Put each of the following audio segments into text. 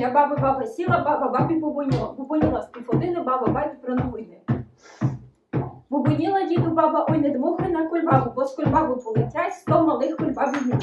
Біля баба, баба сіла, баба бабі бубоніла. Бубоніла з півгодини, баба бабі про новини. Бубоніла діду баба, ой, не дмухай на кульбабу, бо з кульбабу полетять сто малих кульбабів.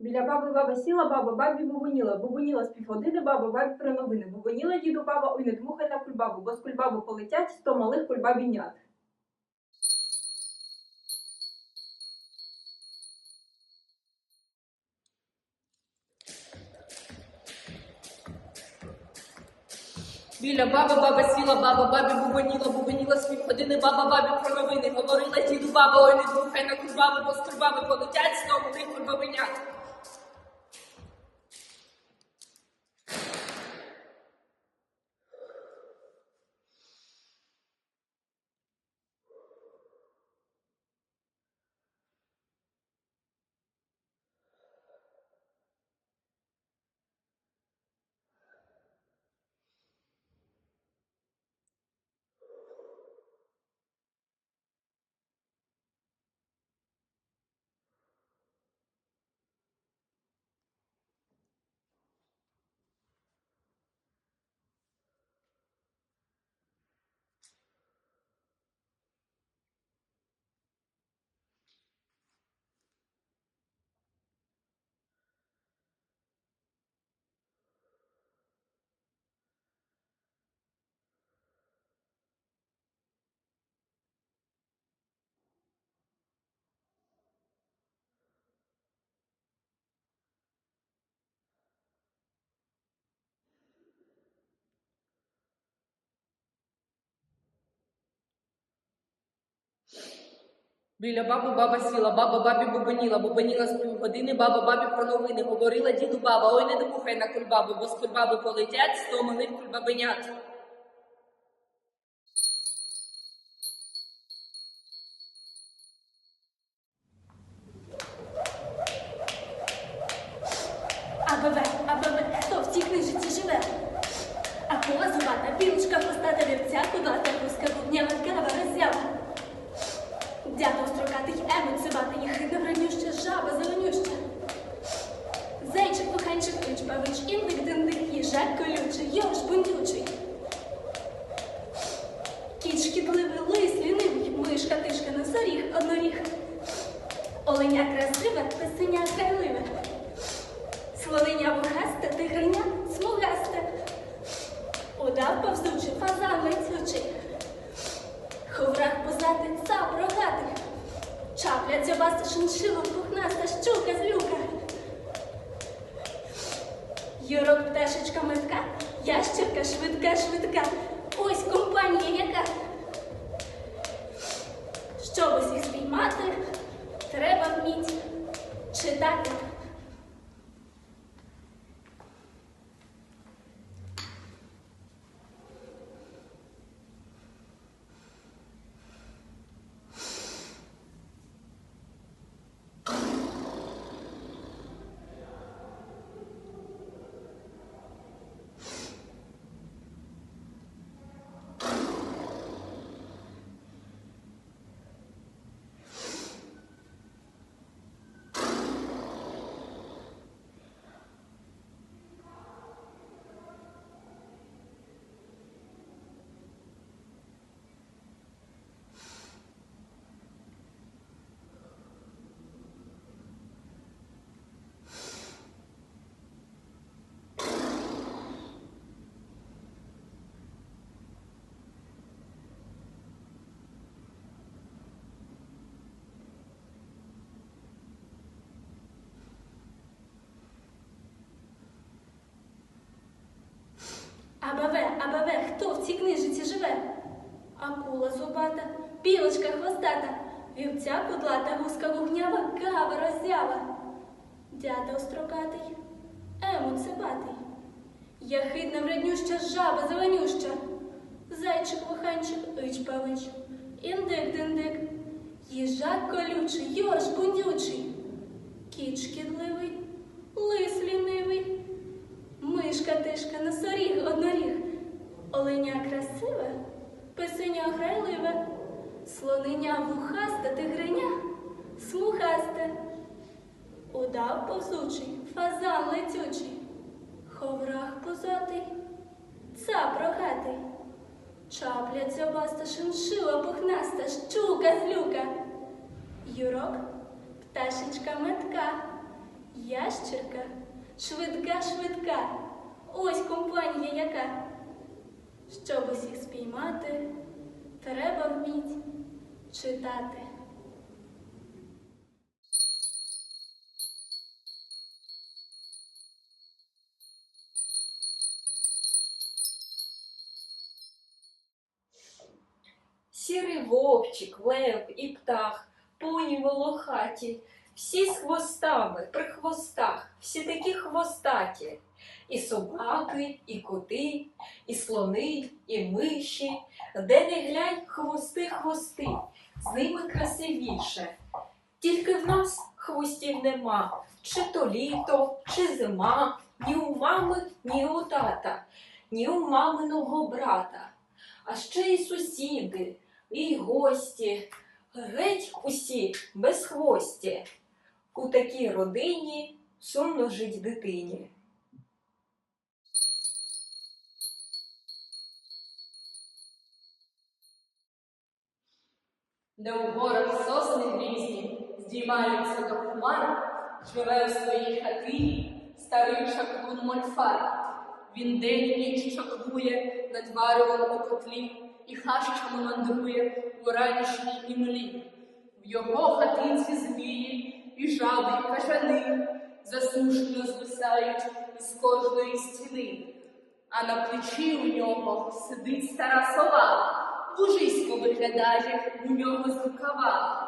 Біля баби баба сіла, баба бабі бубоніла. Бубоніла з півгодини, баба бабі про новини. Бубоніла діду баба, ой, не дмухай на кульбабу, бо з кульбаби полетять сто малих кульбабінят. Біля баба баба сіла, баба бабі бубоніла, бубоніла з півгодини, баба бабі про новини. Говорила діду баба, ой, не слухай на курбабу, бо з курбаби полетять знову тих курбабенят. Біля баби баба сіла, баба бабі бубоніла, бубоніла з півгодини, баба бабі про новини. Говорила діду баба, ой, не допухай на кульбабу, бо з кульбаби полетять сто в кульбабенят. АБВ, АБВ, хто в цій книжиці живе? Акула зубата, білочка хвостата вівця, кудата, гуска, бубнява, кава, роззява. Дятел строкатий, емет цибатий, хида вранюща, жаба зеленюща. Зайчик, коханчик, ключ, павич, індик, диндик, їжак колючий, йорш бундючий. Кіт шкідливий, лис, лінивий, мишка, тишка, носоріг, одноріг. Оленя красиве, песеня грайливе. Сволиня вухасте, тигриня смугасте. Удав повзучий, фазан летючий. Ховрах позатий, цап рогатий. Чапля дзьобаста, шиншила, пухнаста, щука злюка. Юрок пташечка метка, ящерка швидка, швидка. Ось компанія яка. Щоб усіх спіймати, треба вміть читати. Абаве, абаве, хто в цій книжиці живе? Акула зубата, білочка хвостата, вівця кудлата, гуска вогнява, кава роззява. Дятел строкатий, ему цибатий. Яхидна вреднюща жаба зеленюща. Зайчик лоханчик, ич павич, індик диндик, їжак колючий, йорш бундючий, кіт шкідливий, лис лінивий, мишка тишка, носоріг, одноріг, оленя красиве, писеня грайливе, слоненя вухасте, тигриня, смугасте, удав повзучий, фазан летючий, ховрах позатий, цап рогатий. Чапля дзьобаста, шиншила пухнаста, щука злюка. Юрок, пташечка метка, ящерка, швидка, швидка. Ось компанія яка. Щоб усіх спіймати, треба вміть читати. Сірий вовчик, лев і птах, поні волохаті, всі з хвостами, при хвостах, всі такі хвостаті. І собаки, і коти, і слони, і миші, де не глянь, хвости, хвости, з ними красивіше. Тільки в нас хвостів нема, чи то літо, чи зима, ні у мами, ні у тата, ні у маминого брата. А ще й сусіди, і гості, геть усі без хвості. У такій родині сумно жить дитині. Де у горах сосни грізні здіймаються до хмар, живе у своїй хатині старий шаклун Мольфар. Він день і ніч чаклує над варевом у котлі і хащами мандрує у ранішній імлі. В його хатинці змії і жаби, і кажани засушно звисають із кожної стіни. А на плечі у нього сидить стара сова, Бужисько виглядає у нього з рукава.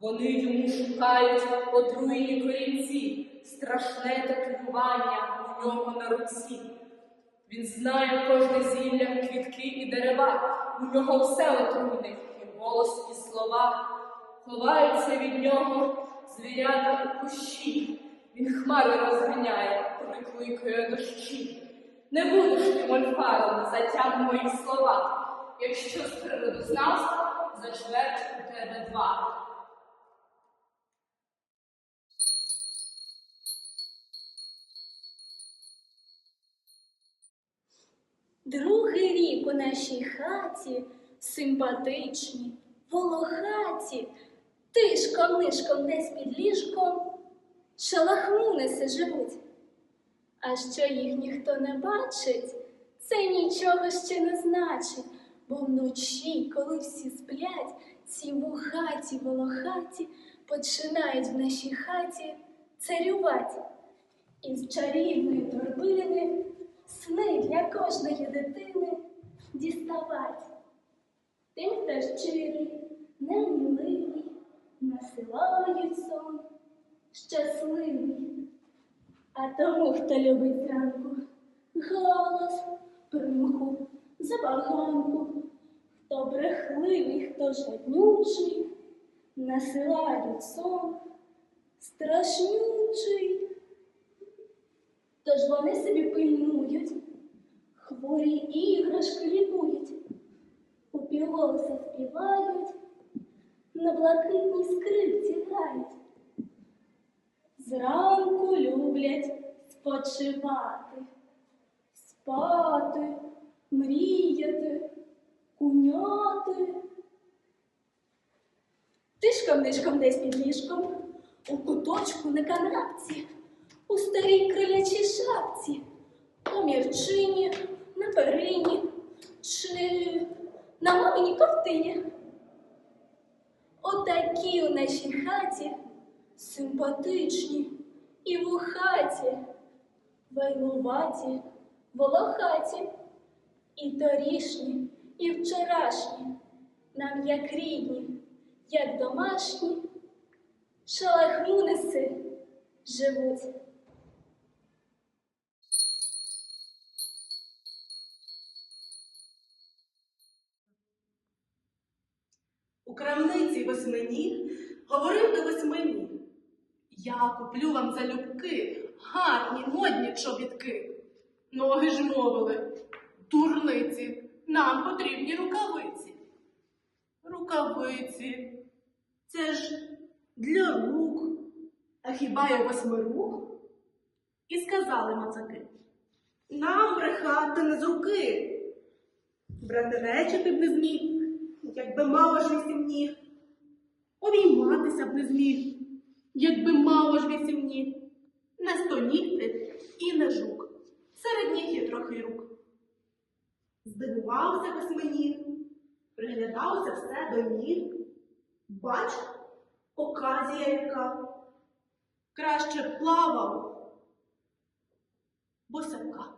Вони йому шукають отруєні корінці, страшне татуювання у нього на руці. Він знає кожне зілля, квітки і дерева, у нього все отруйне, і голос, і слова. Ховаються від нього звірята у кущі. Він хмари розганяє, прикликає дощі. Не будеш ти мольфаром, затям мої слова. Якщо з природознавства за чверть у тебе два. Другий рік у нашій хаті симпатичні, волохаті, тишком нишком десь під ліжком шалахмуниси живуть. А що їх ніхто не бачить, це нічого ще не значить, бо вночі, коли всі сплять, ці вухаті волохаті починають в нашій хаті царювати. Із чарівної торбини сни для кожної дитини діставать. Тим, хто щирий, неміливий, насилають сон щасливий. А тому, хто любить зранку голос, примху, забаганку, хто брехливий, хто жаднючий, насилають сон страшнючий. Тож вони собі пильнують, хворі іграшки лікують, у півголоса співають, на блакитній скрипці грають. Зранку люблять спочивати, спати, мріяти, куняти. Тишком-нишком десь під ліжком, у куточку на канапці, у старій крилячій шапці, у мірчині, на перині чи на маминій ковтині. Отакі у нашій хаті симпатичні і вухаті, вайлуваті, волохаті. І торішні, і вчорашні, нам як рідні, як домашні, шалахмуниси живуть. У крамниці восьминіг говорив до восьминіг. Я куплю вам залюбки гарні модні чобітки. Ноги ж мовили, дурниці, нам потрібні рукавиці. Рукавиці, це ж для рук. А хіба я восьмирук? І сказали мацаки. Нам брехати не з руки. Брати речі ти б не зміг, якби мало ж вісім ніг. Обійматися б не зміг, якби мало ж вісім ніг. Не сто ніг і не жук. Серед ніг є трохи рук. Здивувався восьминіг, приглядався все до ніг. Бач, оказія яка. Краще плавав, босяка.